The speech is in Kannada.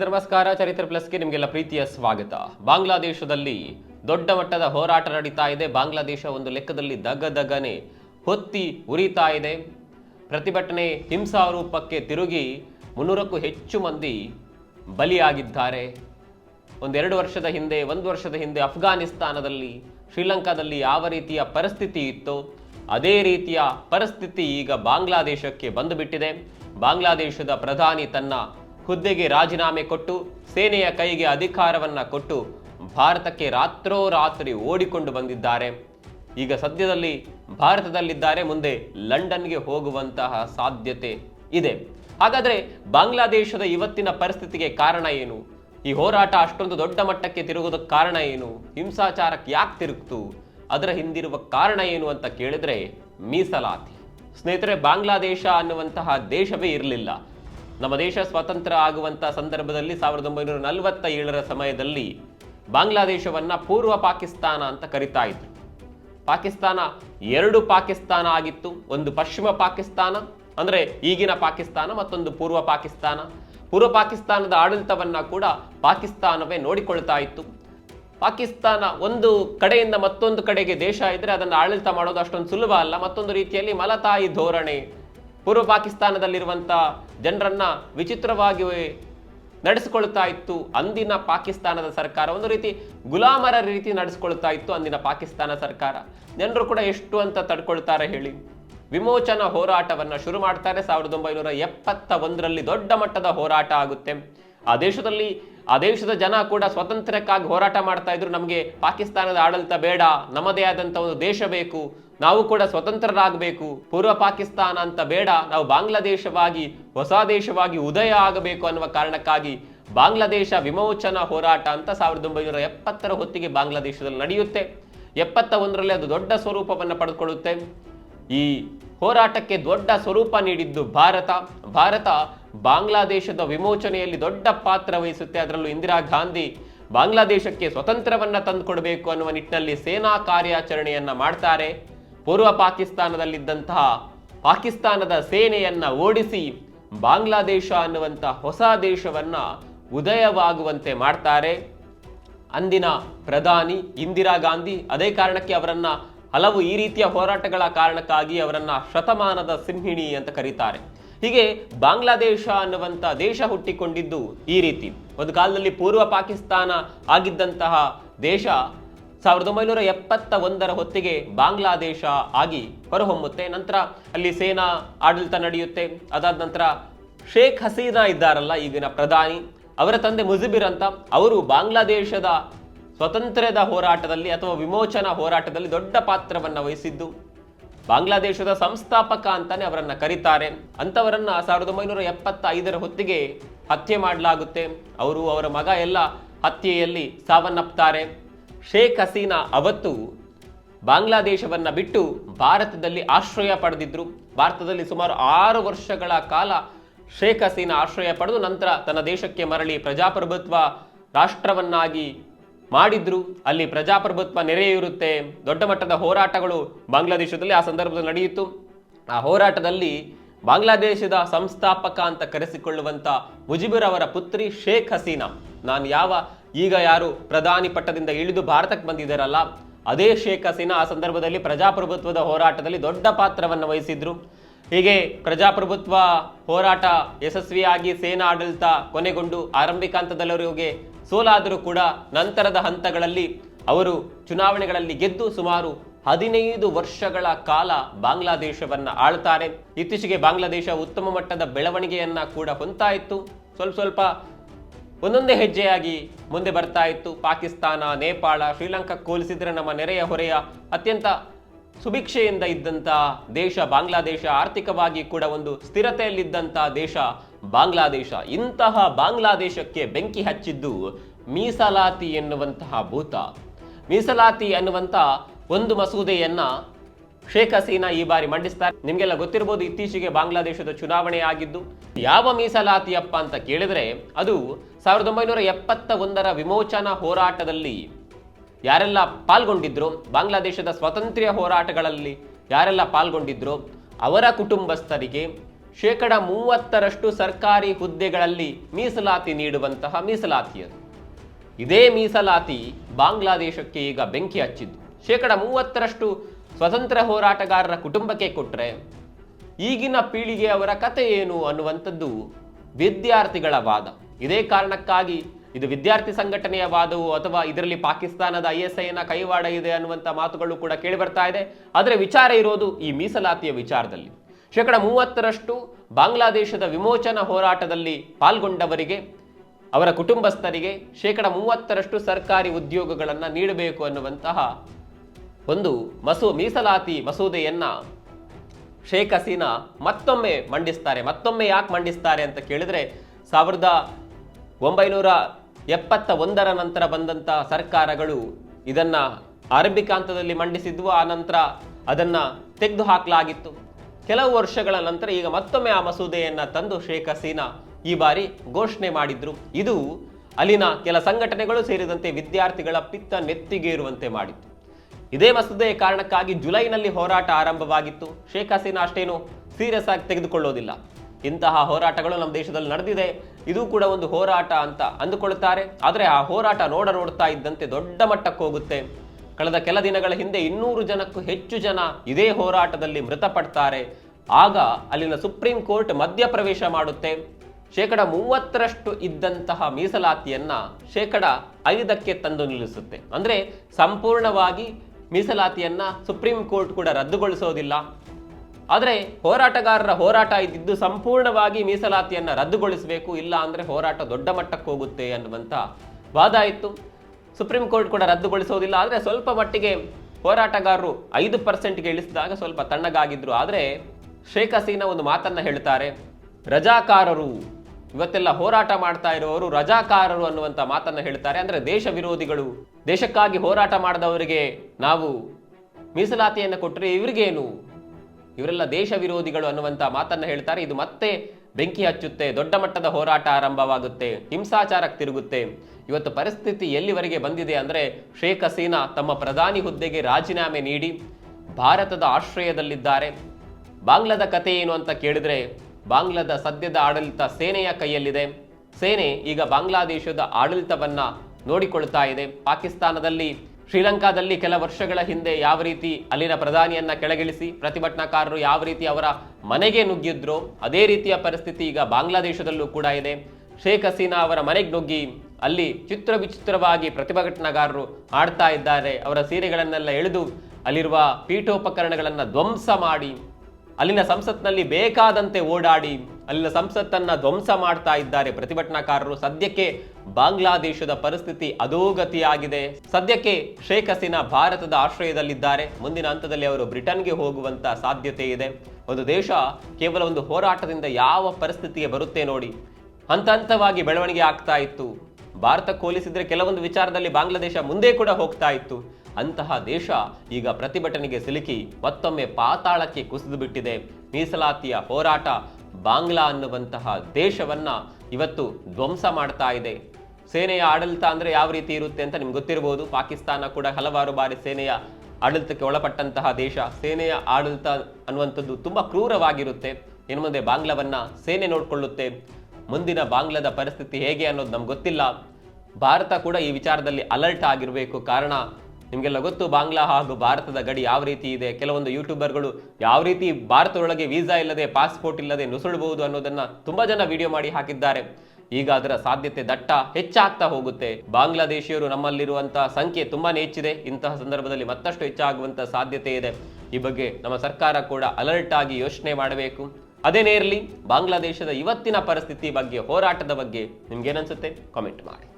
ನಮಸ್ಕಾರ ಚರಿತ್ರೆ ಪ್ಲಸ್ಗೆ ನಿಮಗೆಲ್ಲ ಪ್ರೀತಿಯ ಸ್ವಾಗತ. ಬಾಂಗ್ಲಾದೇಶದಲ್ಲಿ ದೊಡ್ಡ ಮಟ್ಟದ ಹೋರಾಟ ನಡೀತಾ ಇದೆ. ಬಾಂಗ್ಲಾದೇಶ ಒಂದು ಲೆಕ್ಕದಲ್ಲಿ ದಗ ದಗನೆ ಹೊತ್ತಿ ಉರಿತಾ ಇದೆ. ಪ್ರತಿಭಟನೆ ಹಿಂಸಾ ರೂಪಕ್ಕೆ ತಿರುಗಿ ಮುನ್ನೂರಕ್ಕೂ ಹೆಚ್ಚು ಮಂದಿ ಬಲಿಯಾಗಿದ್ದಾರೆ. ಒಂದೆರಡು ವರ್ಷದ ಹಿಂದೆ, ಒಂದು ವರ್ಷದ ಹಿಂದೆ ಅಫ್ಘಾನಿಸ್ತಾನದಲ್ಲಿ, ಶ್ರೀಲಂಕಾದಲ್ಲಿ ಯಾವ ರೀತಿಯ ಪರಿಸ್ಥಿತಿ ಇತ್ತು, ಅದೇ ರೀತಿಯ ಪರಿಸ್ಥಿತಿ ಈಗ ಬಾಂಗ್ಲಾದೇಶಕ್ಕೆ ಬಂದುಬಿಟ್ಟಿದೆ. ಬಾಂಗ್ಲಾದೇಶದ ಪ್ರಧಾನಿ ತನ್ನ ಹುದ್ದೆಗೆ ರಾಜೀನಾಮೆ ಕೊಟ್ಟು, ಸೇನೆಯ ಕೈಗೆ ಅಧಿಕಾರವನ್ನ ಕೊಟ್ಟು ಭಾರತಕ್ಕೆ ರಾತ್ರೋರಾತ್ರಿ ಓಡಿಕೊಂಡು ಬಂದಿದ್ದಾರೆ. ಈಗ ಸದ್ಯದಲ್ಲಿ ಭಾರತದಲ್ಲಿದ್ದಾರೆ, ಮುಂದೆ ಲಂಡನ್ಗೆ ಹೋಗುವಂತಹ ಸಾಧ್ಯತೆ ಇದೆ. ಹಾಗಾದರೆ ಬಾಂಗ್ಲಾದೇಶದ ಇವತ್ತಿನ ಪರಿಸ್ಥಿತಿಗೆ ಕಾರಣ ಏನು? ಈ ಹೋರಾಟ ಅಷ್ಟೊಂದು ದೊಡ್ಡ ಮಟ್ಟಕ್ಕೆ ತಿರುಗೋದಕ್ಕೆ ಕಾರಣ ಏನು? ಹಿಂಸಾಚಾರಕ್ಕೆ ಯಾಕೆ ತಿರುಗ್ತು? ಅದರ ಹಿಂದಿರುವ ಕಾರಣ ಏನು ಅಂತ ಕೇಳಿದ್ರೆ ಮೀಸಲಾತಿ. ಸ್ನೇಹಿತರೆ, ಬಾಂಗ್ಲಾದೇಶ ಅನ್ನುವಂತಹ ದೇಶವೇ ಇರಲಿಲ್ಲ. ನಮ್ಮ ದೇಶ ಸ್ವತಂತ್ರ ಆಗುವಂಥ ಸಂದರ್ಭದಲ್ಲಿ ಸಾವಿರದ ಒಂಬೈನೂರ ನಲವತ್ತ ಏಳರ ಸಮಯದಲ್ಲಿ ಬಾಂಗ್ಲಾದೇಶವನ್ನ ಪೂರ್ವ ಪಾಕಿಸ್ತಾನ ಅಂತ ಕರಿತಾ ಇದ್ರು. ಪಾಕಿಸ್ತಾನ ಎರಡು ಪಾಕಿಸ್ತಾನ ಆಗಿತ್ತು. ಒಂದು ಪಶ್ಚಿಮ ಪಾಕಿಸ್ತಾನ, ಅಂದ್ರೆ ಈಗಿನ ಪಾಕಿಸ್ತಾನ, ಮತ್ತೊಂದು ಪೂರ್ವ ಪಾಕಿಸ್ತಾನ. ಪೂರ್ವ ಪಾಕಿಸ್ತಾನದ ಆಡಳಿತವನ್ನ ಕೂಡ ಪಾಕಿಸ್ತಾನವೇ ನೋಡಿಕೊಳ್ತಾ ಇತ್ತು. ಪಾಕಿಸ್ತಾನ ಒಂದು ಕಡೆಯಿಂದ ಮತ್ತೊಂದು ಕಡೆಗೆ ದೇಶ ಇದ್ದರೆ ಅದನ್ನು ಆಡಳಿತ ಮಾಡೋದು ಅಷ್ಟೊಂದು ಸುಲಭ ಅಲ್ಲ. ಮತ್ತೊಂದು ರೀತಿಯಲ್ಲಿ ಮಲತಾಯಿ ಧೋರಣೆ ಪೂರ್ವ ಪಾಕಿಸ್ತಾನದಲ್ಲಿರುವಂಥ ಜನರನ್ನು ವಿಚಿತ್ರವಾಗಿ ನಡೆಸಿಕೊಳ್ತಾ ಇತ್ತು. ಅಂದಿನ ಪಾಕಿಸ್ತಾನದ ಸರ್ಕಾರ ಒಂದು ರೀತಿ ಗುಲಾಮರ ರೀತಿ ನಡೆಸ್ಕೊಳ್ತಾ ಇತ್ತು ಅಂದಿನ ಪಾಕಿಸ್ತಾನ ಸರ್ಕಾರ. ಜನರು ಕೂಡ ಎಷ್ಟು ಅಂತ ತಡ್ಕೊಳ್ತಾರೆ ಹೇಳಿ. ವಿಮೋಚನಾ ಹೋರಾಟವನ್ನು ಶುರು ಮಾಡ್ತಾರೆ ಸಾವಿರದ ಒಂಬೈನೂರ ಎಪ್ಪತ್ತ ಒಂದರಲ್ಲಿ ದೊಡ್ಡ ಮಟ್ಟದ ಹೋರಾಟ ಆಗುತ್ತೆ. ಆ ದೇಶದಲ್ಲಿ, ಆ ದೇಶದ ಜನ ಕೂಡ ಸ್ವಾತಂತ್ರ್ಯಕ್ಕಾಗಿ ಹೋರಾಟ ಮಾಡ್ತಾ ಇದ್ರು. ನಮಗೆ ಪಾಕಿಸ್ತಾನದ ಆಡಳಿತ ಬೇಡ, ನಮ್ಮದೇ ಆದಂಥ ಒಂದು ದೇಶ ಬೇಕು ನಾವು ಕೂಡ ಸ್ವತಂತ್ರರಾಗಬೇಕು. ಪೂರ್ವ ಪಾಕಿಸ್ತಾನ ಅಂತ ಬೇಡ. ನಾವು ಬಾಂಗ್ಲಾದೇಶವಾಗಿ, ಹೊಸ ದೇಶವಾಗಿ ಉದಯ ಆಗಬೇಕು ಅನ್ನುವ ಕಾರಣಕ್ಕಾಗಿ ಬಾಂಗ್ಲಾದೇಶ ವಿಮೋಚನಾ ಹೋರಾಟ ಅಂತ ಸಾವಿರದ ಒಂಬೈನೂರ ಎಪ್ಪತ್ತರ ಹೊತ್ತಿಗೆ ಬಾಂಗ್ಲಾದೇಶದಲ್ಲಿ ನಡೆಯುತ್ತೆ. ಎಪ್ಪತ್ತ ಒಂದರಲ್ಲಿ ಅದು ದೊಡ್ಡ ಸ್ವರೂಪವನ್ನು ಪಡೆದುಕೊಳ್ಳುತ್ತೆ. ಈ ಹೋರಾಟಕ್ಕೆ ದೊಡ್ಡ ಸ್ವರೂಪ ನೀಡಿದ್ದು ಭಾರತ. ಭಾರತ ಬಾಂಗ್ಲಾದೇಶದ ವಿಮೋಚನೆಯಲ್ಲಿ ದೊಡ್ಡ ಪಾತ್ರ ವಹಿಸುತ್ತೆ. ಅದರಲ್ಲೂ ಇಂದಿರಾ ಗಾಂಧಿ ಬಾಂಗ್ಲಾದೇಶಕ್ಕೆ ಸ್ವತಂತ್ರವನ್ನು ತಂದುಕೊಡಬೇಕು ಅನ್ನುವ ನಿಟ್ಟಿನಲ್ಲಿ ಸೇನಾ ಕಾರ್ಯಾಚರಣೆಯನ್ನು ಮಾಡ್ತಾರೆ. ಪೂರ್ವ ಪಾಕಿಸ್ತಾನದಲ್ಲಿದ್ದಂತಹ ಪಾಕಿಸ್ತಾನದ ಸೇನೆಯನ್ನ ಓಡಿಸಿ ಬಾಂಗ್ಲಾದೇಶ ಅನ್ನುವಂಥ ಹೊಸ ದೇಶವನ್ನ ಉದಯವಾಗುವಂತೆ ಮಾಡ್ತಾರೆ. ಅಂದಿನ ಪ್ರಧಾನಿ ಇಂದಿರಾ ಗಾಂಧಿ ಅದೇ ಕಾರಣಕ್ಕೆ ಅವರನ್ನ ಹಲವು ಈ ರೀತಿಯ ಹೋರಾಟಗಳ ಕಾರಣಕ್ಕಾಗಿ ಅವರನ್ನ ಶತಮಾನದ ಸಿಂಹಿಣಿ ಅಂತ ಕರೀತಾರೆ. ಹೀಗೆ ಬಾಂಗ್ಲಾದೇಶ ಅನ್ನುವಂಥ ದೇಶ ಹುಟ್ಟಿಕೊಂಡಿದ್ದು ಈ ರೀತಿ. ಒಂದು ಕಾಲದಲ್ಲಿ ಪೂರ್ವ ಪಾಕಿಸ್ತಾನ ಆಗಿದ್ದಂತಹ ದೇಶ ಸಾವಿರದ ಒಂಬೈನೂರ ಎಪ್ಪತ್ತ ಒಂದರ ಹೊತ್ತಿಗೆ ಬಾಂಗ್ಲಾದೇಶ ಆಗಿ ಹೊರಹೊಮ್ಮುತ್ತೆ. ನಂತರ ಅಲ್ಲಿ ಸೇನಾ ಆಡಳಿತ ನಡೆಯುತ್ತೆ. ಅದಾದ ನಂತರ ಶೇಖ್ ಹಸೀನಾ ಇದ್ದಾರಲ್ಲ ಈಗಿನ ಪ್ರಧಾನಿ. ಅವರ ತಂದೆ ಮುಜಿಬಿರ್ ಅಂತ ಅವರು ಬಾಂಗ್ಲಾದೇಶದ ಸ್ವತಂತ್ರದ ಹೋರಾಟದಲ್ಲಿ ಅಥವಾ ವಿಮೋಚನಾ ಹೋರಾಟದಲ್ಲಿ ದೊಡ್ಡ ಪಾತ್ರವನ್ನು ವಹಿಸಿದ್ದು. ಬಾಂಗ್ಲಾದೇಶದ ಸಂಸ್ಥಾಪಕ ಅಂತಾನೆ ಅವರನ್ನ ಕರೀತಾರೆ. ಅಂತವರನ್ನ ಸಾವಿರದ ಒಂಬೈನೂರ ಎಪ್ಪತ್ತ ಐದರ ಹೊತ್ತಿಗೆ ಹತ್ಯೆ ಮಾಡಲಾಗುತ್ತೆ. ಅವರು ಅವರ ಮಗ ಎಲ್ಲ ಹತ್ಯೆಯಲ್ಲಿ ಸಾವನ್ನಪ್ತಾರೆ. ಶೇಖ್ ಹಸೀನಾ ಅವತ್ತು ಬಾಂಗ್ಲಾದೇಶವನ್ನು ಬಿಟ್ಟು ಭಾರತದಲ್ಲಿ ಆಶ್ರಯ ಪಡೆದಿದ್ದರು ಭಾರತದಲ್ಲಿ ಸುಮಾರು ಆರು ವರ್ಷಗಳ ಕಾಲ ಶೇಖ್ ಹಸೀನಾ ಆಶ್ರಯ ಪಡೆದು ನಂತರ ತನ್ನ ದೇಶಕ್ಕೆ ಮರಳಿ ಪ್ರಜಾಪ್ರಭುತ್ವ ರಾಷ್ಟ್ರವನ್ನಾಗಿ ಮಾಡಿದ್ರು. ಅಲ್ಲಿ ಪ್ರಜಾಪ್ರಭುತ್ವ ನೆರೆಯಿರುತ್ತೆ. ದೊಡ್ಡ ಮಟ್ಟದ ಹೋರಾಟಗಳು ಬಾಂಗ್ಲಾದೇಶದಲ್ಲಿ ಆ ಸಂದರ್ಭದಲ್ಲಿ ನಡೆಯಿತು. ಆ ಹೋರಾಟದಲ್ಲಿ ಬಾಂಗ್ಲಾದೇಶದ ಸಂಸ್ಥಾಪಕ ಅಂತ ಕರೆಸಿಕೊಳ್ಳುವಂತ ಮುಜಿಬುರ್ ಅವರ ಪುತ್ರಿ ಶೇಖ್ ಹಸೀನಾ. ನಾನು ಯಾವ ಈಗ ಯಾರು ಪ್ರಧಾನಿ ಪಟ್ಟದಿಂದ ಇಳಿದು ಭಾರತಕ್ಕೆ ಬಂದಿದ್ದಾರಲ್ಲ, ಅದೇ ಶೇಖ್ ಹಸೀನಾ ಆ ಸಂದರ್ಭದಲ್ಲಿ ಪ್ರಜಾಪ್ರಭುತ್ವದ ಹೋರಾಟದಲ್ಲಿ ದೊಡ್ಡ ಪಾತ್ರವನ್ನು ವಹಿಸಿದ್ರು. ಹೀಗೆ ಪ್ರಜಾಪ್ರಭುತ್ವ ಹೋರಾಟ ಯಶಸ್ವಿಯಾಗಿ ಸೇನಾ ಆಡಳಿತ ಕೊನೆಗೊಂಡು ಆರಂಭಿಕ ಹಂತದಲ್ಲಿವರಿಗೆ ಸೋಲಾದರೂ ಕೂಡ ನಂತರದ ಹಂತಗಳಲ್ಲಿ ಅವರು ಚುನಾವಣೆಗಳಲ್ಲಿ ಗೆದ್ದು ಸುಮಾರು ಹದಿನೈದು ವರ್ಷಗಳ ಕಾಲ ಬಾಂಗ್ಲಾದೇಶವನ್ನು ಆಳ್ತಾರೆ. ಇತ್ತೀಚೆಗೆ ಬಾಂಗ್ಲಾದೇಶ ಉತ್ತಮ ಮಟ್ಟದ ಬೆಳವಣಿಗೆಯನ್ನ ಕೂಡ ಹೊಂತಾಯಿತ್ತು ಸ್ವಲ್ಪ ಸ್ವಲ್ಪ ಒಂದೊಂದೇ ಹೆಜ್ಜೆಯಾಗಿ ಮುಂದೆ ಬರ್ತಾ ಇತ್ತು. ಪಾಕಿಸ್ತಾನ, ನೇಪಾಳ, ಶ್ರೀಲಂಕಾ ಹೋಲಿಸಿದರೆ ನಮ್ಮ ನೆರೆಯ ಹೊರೆಯ ಅತ್ಯಂತ ಸುಭಿಕ್ಷೆಯಿಂದ ಇದ್ದಂಥ ದೇಶ ಬಾಂಗ್ಲಾದೇಶ ಆರ್ಥಿಕವಾಗಿ ಕೂಡ ಒಂದು ಸ್ಥಿರತೆಯಲ್ಲಿದ್ದಂಥ ದೇಶ ಬಾಂಗ್ಲಾದೇಶ. ಇಂತಹ ಬಾಂಗ್ಲಾದೇಶಕ್ಕೆ ಬೆಂಕಿ ಹಚ್ಚಿದ್ದು ಮೀಸಲಾತಿ ಎನ್ನುವಂತಹ ಭೂತ. ಮೀಸಲಾತಿ ಅನ್ನುವಂಥ ಒಂದು ಮಸೂದೆಯನ್ನ ಶೇಖ್ ಹಸೀನಾ ಈ ಬಾರಿ ಮಂಡಿಸ್ತಾರೆ. ನಿಮಗೆಲ್ಲ ಗೊತ್ತಿರಬಹುದು ಇತ್ತೀಚೆಗೆ ಬಾಂಗ್ಲಾದೇಶದ ಚುನಾವಣೆ ಆಗಿದ್ದು. ಯಾವ ಮೀಸಲಾತಿಯಪ್ಪ ಅಂತ ಕೇಳಿದ್ರೆ ಅದು ಸಾವಿರದ ಒಂಬೈನೂರ ಎಪ್ಪತ್ತ ಒಂದರ ವಿಮೋಚನಾ ಹೋರಾಟದಲ್ಲಿ ಯಾರೆಲ್ಲ ಪಾಲ್ಗೊಂಡಿದ್ರು, ಬಾಂಗ್ಲಾದೇಶದ ಸ್ವಾತಂತ್ರ್ಯ ಹೋರಾಟಗಳಲ್ಲಿ ಯಾರೆಲ್ಲ ಪಾಲ್ಗೊಂಡಿದ್ರು, ಅವರ ಕುಟುಂಬಸ್ಥರಿಗೆ ಶೇಕಡ ಮೂವತ್ತರಷ್ಟು ಸರ್ಕಾರಿ ಹುದ್ದೆಗಳಲ್ಲಿ ಮೀಸಲಾತಿ ನೀಡುವಂತಹ ಮೀಸಲಾತಿಯದು. ಇದೇ ಮೀಸಲಾತಿ ಬಾಂಗ್ಲಾದೇಶಕ್ಕೆ ಈಗ ಬೆಂಕಿ ಹಚ್ಚಿದ್ದು. ಶೇಕಡ ಮೂವತ್ತರಷ್ಟು ಸ್ವತಂತ್ರ ಹೋರಾಟಗಾರರ ಕುಟುಂಬಕ್ಕೆ ಕೊಟ್ಟರೆ ಈಗಿನ ಪೀಳಿಗೆಯವರ ಕತೆ ಏನು ಅನ್ನುವಂಥದ್ದು ವಿದ್ಯಾರ್ಥಿಗಳ ವಾದ. ಇದೇ ಕಾರಣಕ್ಕಾಗಿ ಇದು ವಿದ್ಯಾರ್ಥಿ ಸಂಘಟನೆಯ ವಾದವು ಅಥವಾ ಇದರಲ್ಲಿ ಪಾಕಿಸ್ತಾನದ ಐ ಎಸ್ ಐನ ಕೈವಾಡ ಇದೆ ಅನ್ನುವಂಥ ಮಾತುಗಳು ಕೂಡ ಕೇಳಿ ಬರ್ತಾ ಇದೆ. ಆದರೆ ವಿಚಾರ ಇರೋದು ಈ ಮೀಸಲಾತಿಯ ವಿಚಾರದಲ್ಲಿ. ಶೇಕಡ ಮೂವತ್ತರಷ್ಟು ಬಾಂಗ್ಲಾದೇಶದ ವಿಮೋಚನಾ ಹೋರಾಟದಲ್ಲಿ ಪಾಲ್ಗೊಂಡವರಿಗೆ, ಅವರ ಕುಟುಂಬಸ್ಥರಿಗೆ ಶೇಕಡ ಮೂವತ್ತರಷ್ಟು ಸರ್ಕಾರಿ ಉದ್ಯೋಗಗಳನ್ನು ನೀಡಬೇಕು ಅನ್ನುವಂತಹ ಒಂದು ಮಸೂ ಮೀಸಲಾತಿ ಮಸೂದೆಯನ್ನು ಶೇಖ್ ಹಸೀನಾ ಮತ್ತೊಮ್ಮೆ ಮಂಡಿಸ್ತಾರೆ. ಮತ್ತೊಮ್ಮೆ ಯಾಕೆ ಮಂಡಿಸ್ತಾರೆ ಅಂತ ಕೇಳಿದ್ರೆ, ಸಾವಿರದ ಒಂಬೈನೂರ ಎಪ್ಪತ್ತ ಒಂದರ ನಂತರ ಬಂದಂಥ ಸರ್ಕಾರಗಳು ಇದನ್ನ ಆರಂಭಿಕ ಹಂತದಲ್ಲಿ ಮಂಡಿಸಿದ್ವು. ಆ ನಂತರ ಅದನ್ನ ತೆಗೆದು ಹಾಕಲಾಗಿತ್ತು ಕೆಲವು ವರ್ಷಗಳ ನಂತರ ಈಗ ಮತ್ತೊಮ್ಮೆ ಆ ಮಸೂದೆಯನ್ನು ತಂದು ಶೇಖ್ ಹಸೀನಾ ಈ ಬಾರಿ ಘೋಷಣೆ ಮಾಡಿದ್ರು. ಇದು ಅಲ್ಲಿನ ಕೆಲ ಸಂಘಟನೆಗಳು ಸೇರಿದಂತೆ ವಿದ್ಯಾರ್ಥಿಗಳ ಪಿತ್ತ ನೆತ್ತಿಗೇರುವಂತೆ ಮಾಡಿತ್ತು. ಇದೇ ಮಸೂದೆಯ ಕಾರಣಕ್ಕಾಗಿ ಜುಲೈನಲ್ಲಿ ಹೋರಾಟ ಆರಂಭವಾಗಿತ್ತು. ಶೇಖ್ ಹಸೀನಾ ಅಷ್ಟೇನು ಸೀರಿಯಸ್ ಆಗಿ ತೆಗೆದುಕೊಳ್ಳೋದಿಲ್ಲ. ಇಂತಹ ಹೋರಾಟಗಳು ನಮ್ಮ ದೇಶದಲ್ಲಿ ನಡೆದಿದೆ. ಇದು ಕೂಡ ಒಂದು ಹೋರಾಟ ಅಂತ ಅಂದುಕೊಳ್ಳುತ್ತಾರೆ. ಆದರೆ ಆ ಹೋರಾಟ ನೋಡ ನೋಡ್ತಾ ಇದ್ದಂತೆ ದೊಡ್ಡ ಮಟ್ಟಕ್ಕೆ ಹೋಗುತ್ತೆ. ಕಳೆದ ಕೆಲ ದಿನಗಳ ಹಿಂದೆ ಇನ್ನೂರು ಜನಕ್ಕೂ ಹೆಚ್ಚು ಜನ ಇದೇ ಹೋರಾಟದಲ್ಲಿ ಮೃತಪಡ್ತಾರೆ. ಆಗ ಅಲ್ಲಿನ ಸುಪ್ರೀಂ ಕೋರ್ಟ್ ಮಧ್ಯಪ್ರವೇಶ ಮಾಡುತ್ತೆ. ಶೇಕಡ ಮೂವತ್ತರಷ್ಟು ಇದ್ದಂತಹ ಮೀಸಲಾತಿಯನ್ನ ಶೇಕಡ ಐದಕ್ಕೆ ತಂದು ನಿಲ್ಲಿಸುತ್ತೆ. ಅಂದ್ರೆ ಸಂಪೂರ್ಣವಾಗಿ ಮೀಸಲಾತಿಯನ್ನ ಸುಪ್ರೀಂ ಕೋರ್ಟ್ ಕೂಡ ರದ್ದುಗೊಳಿಸೋದಿಲ್ಲ. ಆದರೆ ಹೋರಾಟಗಾರರ ಹೋರಾಟ ಇದ್ದಿದ್ದು ಸಂಪೂರ್ಣವಾಗಿ ಮೀಸಲಾತಿಯನ್ನ ರದ್ದುಗೊಳಿಸಬೇಕು, ಇಲ್ಲ ಅಂದ್ರೆ ಹೋರಾಟ ದೊಡ್ಡ ಮಟ್ಟಕ್ಕೆ ಹೋಗುತ್ತೆ ಅನ್ನುವಂಥ ವಾದ ಇತ್ತು. ಸುಪ್ರೀಂ ಕೋರ್ಟ್ ಕೂಡ ರದ್ದುಗೊಳಿಸೋದಿಲ್ಲ. ಆದರೆ ಸ್ವಲ್ಪ ಮಟ್ಟಿಗೆ ಹೋರಾಟಗಾರರು ಐದು ಪರ್ಸೆಂಟ್ಗೆ ಇಳಿಸಿದಾಗ ಸ್ವಲ್ಪ ತಣ್ಣಗಾಗಿದ್ರು. ಆದರೆ ಶೇಖ್ ಹಸೀನಾ ಒಂದು ಮಾತನ್ನ ಹೇಳ್ತಾರೆ, ರಜಾಕಾರರು ಇವತ್ತೆಲ್ಲ ಹೋರಾಟ ಮಾಡ್ತಾ ಇರುವವರು ರಜಾಕಾರರು ಅನ್ನುವಂಥ ಮಾತನ್ನ ಹೇಳ್ತಾರೆ. ಅಂದ್ರೆ ದೇಶ ವಿರೋಧಿಗಳು. ದೇಶಕ್ಕಾಗಿ ಹೋರಾಟ ಮಾಡಿದವರಿಗೆ ನಾವು ಮೀಸಲಾತಿಯನ್ನು ಕೊಟ್ಟರೆ ಇವರಿಗೇನು? ಇವರೆಲ್ಲ ದೇಶ ವಿರೋಧಿಗಳು ಅನ್ನುವಂಥ ಮಾತನ್ನ ಹೇಳ್ತಾರೆ. ಇದು ಮತ್ತೆ ಬೆಂಕಿ ಹಚ್ಚುತ್ತೆ, ದೊಡ್ಡ ಮಟ್ಟದ ಹೋರಾಟ ಆರಂಭವಾಗುತ್ತೆ, ಹಿಂಸಾಚಾರಕ್ಕೆ ತಿರುಗುತ್ತೆ. ಇವತ್ತು ಪರಿಸ್ಥಿತಿ ಎಲ್ಲಿವರೆಗೆ ಬಂದಿದೆ ಅಂದ್ರೆ ಶೇಖ್ ಹಸೀನಾ ತಮ್ಮ ಪ್ರಧಾನಿ ಹುದ್ದೆಗೆ ರಾಜೀನಾಮೆ ನೀಡಿ ಭಾರತದ ಆಶ್ರಯದಲ್ಲಿದ್ದಾರೆ. ಬಾಂಗ್ಲಾದ ಕತೆ ಏನು ಅಂತ ಕೇಳಿದ್ರೆ ಬಾಂಗ್ಲಾದ ಸದ್ಯದ ಆಡಳಿತ ಸೇನೆಯ ಕೈಯಲ್ಲಿದೆ. ಸೇನೆ ಈಗ ಬಾಂಗ್ಲಾದೇಶದ ಆಡಳಿತವನ್ನ ನೋಡಿಕೊಳ್ತಾ ಇದೆ. ಪಾಕಿಸ್ತಾನದಲ್ಲಿ, ಶ್ರೀಲಂಕಾದಲ್ಲಿ ಕೆಲ ವರ್ಷಗಳ ಹಿಂದೆ ಯಾವ ರೀತಿ ಅಲ್ಲಿನ ಪ್ರಧಾನಿಯನ್ನ ಕೆಳಗಿಳಿಸಿ ಪ್ರತಿಭಟನಾಕಾರರು ಯಾವ ರೀತಿ ಅವರ ಮನೆಗೆ ನುಗ್ಗಿದ್ರು, ಅದೇ ರೀತಿಯ ಪರಿಸ್ಥಿತಿ ಈಗ ಬಾಂಗ್ಲಾದೇಶದಲ್ಲೂ ಕೂಡ ಇದೆ. ಶೇಖ್ ಹಸೀನಾ ಅವರ ಮನೆಗೆ ನುಗ್ಗಿ ಅಲ್ಲಿ ಚಿತ್ರ ವಿಚಿತ್ರವಾಗಿ ಪ್ರತಿಭಟನಾಕಾರರು ಆಡ್ತಾ ಇದ್ದಾರೆ. ಅವರ ಸೀರೆಗಳನ್ನೆಲ್ಲ ಎಳೆದು ಅಲ್ಲಿರುವ ಪೀಠೋಪಕರಣಗಳನ್ನು ಧ್ವಂಸ ಮಾಡಿ ಅಲ್ಲಿನ ಸಂಸತ್ನಲ್ಲಿ ಬೇಕಾದಂತೆ ಓಡಾಡಿ ಅಲ್ಲಿನ ಸಂಸತ್ತನ್ನ ಧ್ವಂಸ ಮಾಡ್ತಾ ಇದ್ದಾರೆ. ಪ್ರತಿಭಟನಾಕಾರರು ಸದ್ಯಕ್ಕೆ ಬಾಂಗ್ಲಾದೇಶದ ಪರಿಸ್ಥಿತಿ ಅಧೋಗತಿಯಾಗಿದೆ. ಸದ್ಯಕ್ಕೆ ಶೇಖ್ ಹಸೀನಾ ಭಾರತದ ಆಶ್ರಯದಲ್ಲಿದ್ದಾರೆ. ಮುಂದಿನ ಹಂತದಲ್ಲಿ ಅವರು ಬ್ರಿಟನ್ಗೆ ಹೋಗುವಂತ ಸಾಧ್ಯತೆ ಇದೆ. ಒಂದು ದೇಶ ಕೇವಲ ಒಂದು ಹೋರಾಟದಿಂದ ಯಾವ ಪರಿಸ್ಥಿತಿಗೆ ಬರುತ್ತೆ ನೋಡಿ. ಹಂತ ಹಂತವಾಗಿ ಬೆಳವಣಿಗೆ ಆಗ್ತಾ ಇತ್ತು. ಭಾರತಕ್ಕೆ ಹೋಲಿಸಿದ್ರೆ ಕೆಲವೊಂದು ವಿಚಾರದಲ್ಲಿ ಬಾಂಗ್ಲಾದೇಶ ಮುಂದೆ ಕೂಡ ಹೋಗ್ತಾ ಇತ್ತು. ಅಂತಹ ದೇಶ ಈಗ ಪ್ರತಿಭಟನೆಗೆ ಸಿಲುಕಿ ಮತ್ತೊಮ್ಮೆ ಪಾತಾಳಕ್ಕೆ ಕುಸಿದು ಬಿಟ್ಟಿದೆ. ಮೀಸಲಾತಿಯ ಹೋರಾಟ ಬಾಂಗ್ಲಾ ಅನ್ನುವಂತಹ ದೇಶವನ್ನ ಇವತ್ತು ಧ್ವಂಸ ಮಾಡ್ತಾ ಇದೆ. ಸೇನೆಯ ಆಡಳಿತ ಅಂದ್ರೆ ಯಾವ ರೀತಿ ಇರುತ್ತೆ ಅಂತ ನಿಮ್ಗೆ ಗೊತ್ತಿರಬಹುದು ಪಾಕಿಸ್ತಾನ ಕೂಡ ಹಲವಾರು ಬಾರಿ ಸೇನೆಯ ಆಡಳಿತಕ್ಕೆ ಒಳಪಟ್ಟಂತಹ ದೇಶ. ಸೇನೆಯ ಆಡಳಿತ ಅನ್ನುವಂಥದ್ದು ತುಂಬಾ ಕ್ರೂರವಾಗಿರುತ್ತೆ. ಇನ್ನು ಮುಂದೆ ಬಾಂಗ್ಲಾವನ್ನ ಸೇನೆ ನೋಡ್ಕೊಳ್ಳುತ್ತೆ. ಮುಂದಿನ ಬಾಂಗ್ಲಾದ ಪರಿಸ್ಥಿತಿ ಹೇಗೆ ಅನ್ನೋದು ನಮ್ಗೆ ಗೊತ್ತಿಲ್ಲ. ಭಾರತ ಕೂಡ ಈ ವಿಚಾರದಲ್ಲಿ ಅಲರ್ಟ್ ಆಗಿರಬೇಕು. ಕಾರಣ ನಿಮಗೆಲ್ಲ ಗೊತ್ತು, ಬಾಂಗ್ಲಾ ಹಾಗೂ ಭಾರತದ ಗಡಿ ಯಾವ ರೀತಿ ಇದೆ? ಕೆಲವೊಂದು ಯೂಟ್ಯೂಬರ್ಗಳು ಯಾವ ರೀತಿ ಭಾರತದೊಳಗೆ ವೀಸಾ ಇಲ್ಲದೆ, ಪಾಸ್ಪೋರ್ಟ್ ಇಲ್ಲದೆ ನುಸುಳಬಹುದು ಅನ್ನೋದನ್ನ ತುಂಬಾ ಜನ ವಿಡಿಯೋ ಮಾಡಿ ಹಾಕಿದ್ದಾರೆ. ಈಗ ಅದರ ಸಾಧ್ಯತೆ ದಟ್ಟ ಹೆಚ್ಚಾಗ್ತಾ ಹೋಗುತ್ತೆ. ಬಾಂಗ್ಲಾದೇಶಿಯರು ನಮ್ಮಲ್ಲಿರುವಂತಹ ಸಂಖ್ಯೆ ತುಂಬಾನೇ ಹೆಚ್ಚಿದೆ. ಇಂತಹ ಸಂದರ್ಭದಲ್ಲಿ ಮತ್ತಷ್ಟು ಹೆಚ್ಚಾಗುವಂತಹ ಸಾಧ್ಯತೆ ಇದೆ. ಈ ಬಗ್ಗೆ ನಮ್ಮ ಸರ್ಕಾರ ಕೂಡ ಅಲರ್ಟ್ ಆಗಿ ಯೋಚನೆ ಮಾಡಬೇಕು. ಅದೇನೇ ಇರಲಿ, ಬಾಂಗ್ಲಾದೇಶದ ಇವತ್ತಿನ ಪರಿಸ್ಥಿತಿ ಬಗ್ಗೆ, ಹೋರಾಟದ ಬಗ್ಗೆ ನಿಮ್ಗೇನನ್ಸುತ್ತೆ? ಕಾಮೆಂಟ್ ಮಾಡಿ.